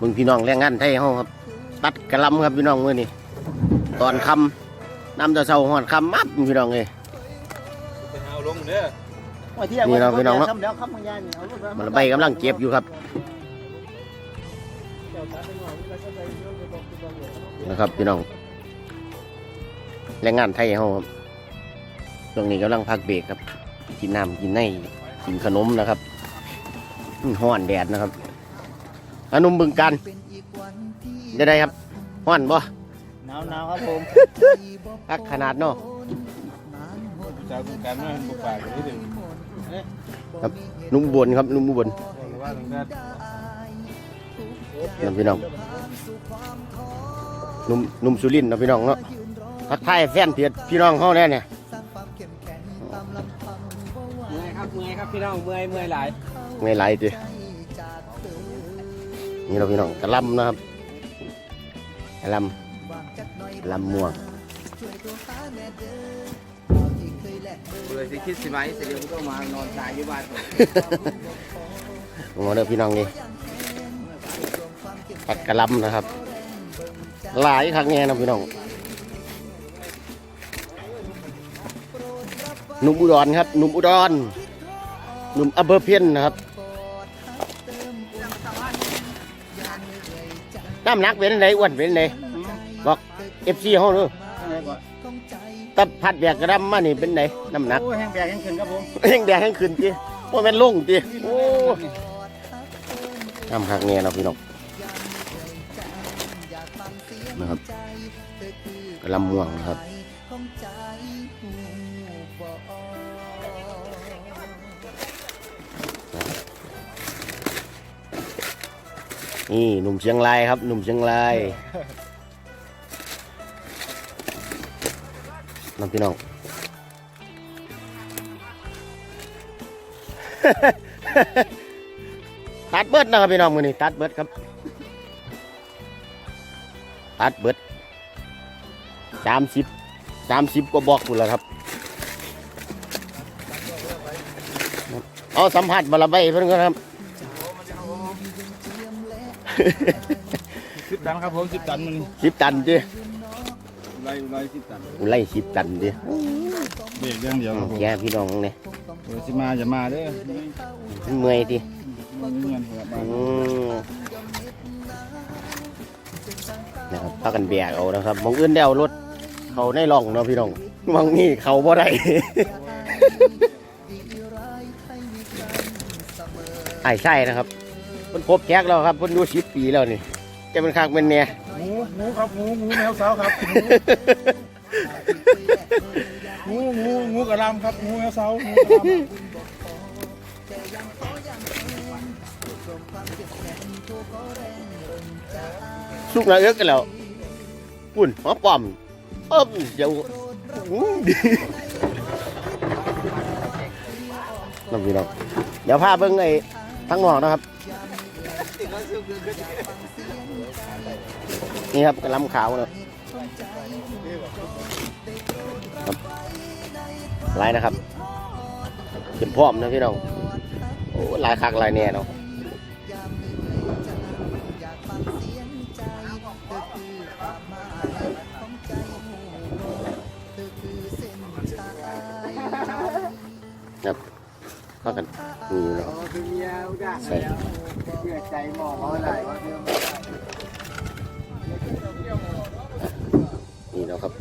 มึงพี่น้องแรงงานไทยเฮาครับ ตัดกระหลำครับพี่น้องมื้อนี้ตอนค่ำน้ำจะเศร้าหอดค่ำมับพี่น้องเอ้ยไปเอาลงเด้อนี่เนาะพี่น้องเนาะเดี๋ยวคำของยายนี่เอาลูกมันใบกำลังเก็บอยู่ครับนะครับพี่น้องแรงงานไทยเฮาครับช่วงนี้กำลังพักเบรกครับ กินน้ำกินในกินขนมนะครับอื้อห้อนแดดนะครับ อนุมบึงกันจะได้ครับห้อนบ่หนาวหนาวครับผมคักขนาดเนาะเจ้าคุณกันว่าบุกป่ากันนิดหนึ่งนุ่มอุบนครับนุ่มอุบนว่าตรงนั้นนั่นพี่น้องนุ่มนุ่มสุรินทร์เนาะพี่น้องเนาะทักทายแฟนเพียรพี่น้องเขาแน่เนี่ยเมื่อยครับเมื่อยครับพี่น้องเมื่อยเมื่อยหลายไม่ไหลดิ นี่เราะพี่น้องกระหลำนะครับกระหลำกระหลำม่วงเลยสิคิดสิไหมเสร็จเดี๋ยวก็มานอนตายอยู่บ้านผมงอเด้อพี่น้องนี่ปัดกระหลำนะครับ หลายครั้งแน่นะพี่น้องหนุ่มอุดรครับหนุ่มอุดรหนุ่มอำเภอเพียนนะครับ น้ำหนักเป็นไงอ้วนเป็นไงบอกเอฟซีเขาเนอะตัดผัดแบกกระดำมานี่เป็นไงน้ำหนักโอ้แห้งแบกแห้งขึ้นครับผมแห้งแดงแห้งขึ้นจีว่าแม่นลงจีโอ้น้ำหักแน่เนาะพี่น้องนะครับกระลำม่วงนะครับ นี่หนุ่มเชียงรายครับ หนุ่มเชียงรายน้องพี่น้อง ตัดเบิดนะครับพี่น้องมือนี้ตัดเบิดครับ ตัดเบิดสามสิบสามสิบกว่าบอกคุณแล้วครับ เอาสัมผัสบาลาใบเพิ่อนครับ สิบตันครับผมสิบตันมันสิบตันจีไล่ไล่สิบตันไล่สิบตันจีเด็กเรื่องเดียวครับผมแกพี่น้องเนี่ยเดี๋ยวสิมาจะมาเด้อเมื่อยทีมันเงินครับอืมนะครับพากันแบกเอานะครับมองอื่นได้เอารถเขาในร่องเนาะพี่น้องมองนี่เขาบ่ได้ ไอ้ใช่นะครับ มันครบแจ็คแล้วครับมันดูสิบปีแล้วนี่จะเป็นคักเป็นเนี่ยหมูหมูครับหมูหมูแมวสาวครับหมูหมูหมูกระลำครับหมูแมวสาวหมูกระลำสุกนาเอื้อกกันแล้วปุ่นหอมป้อมเอิ่มเดี๋ยวอื้อดีน้องพี่น้องเดี๋ยวพาเบิ้งไอ้ทั้งหมอกนะครับ นี่ครับกระลำขาวนะครับลายนะครับเข็มพร้อมนะพี่น้องโอ้ลายคักลายแน่เนาะครับเข้ากันนี่เนาะใส่ เพื่อใจหมองเอาอะไรว่าเรื่องนี่เนาะครับ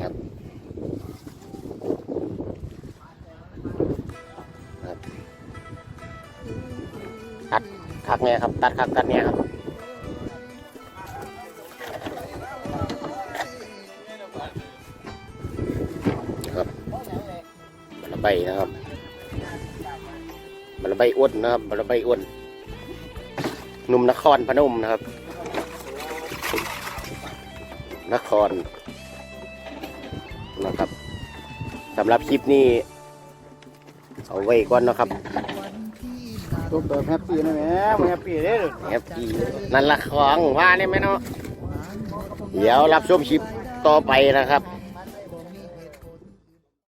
ครับครับตัดคักแน่ครับ ตัดคักตัดแน่ครับครับ ใบนะครับบรรใบอ้วนนะครับบรรใบอ้วนหนุ่มนครพนมนะครับ นครนะครับสำหรับคลิปนี้ เอาไว้ก่อนนะครับตัวเปิดแฮปปี้นะแม่มึงแฮปปี้เด้อแฮปปี้นั่นละของว่าเนี่ยไหมเนาะเดี๋ยวรับชมคลิปต่อไปนะครับ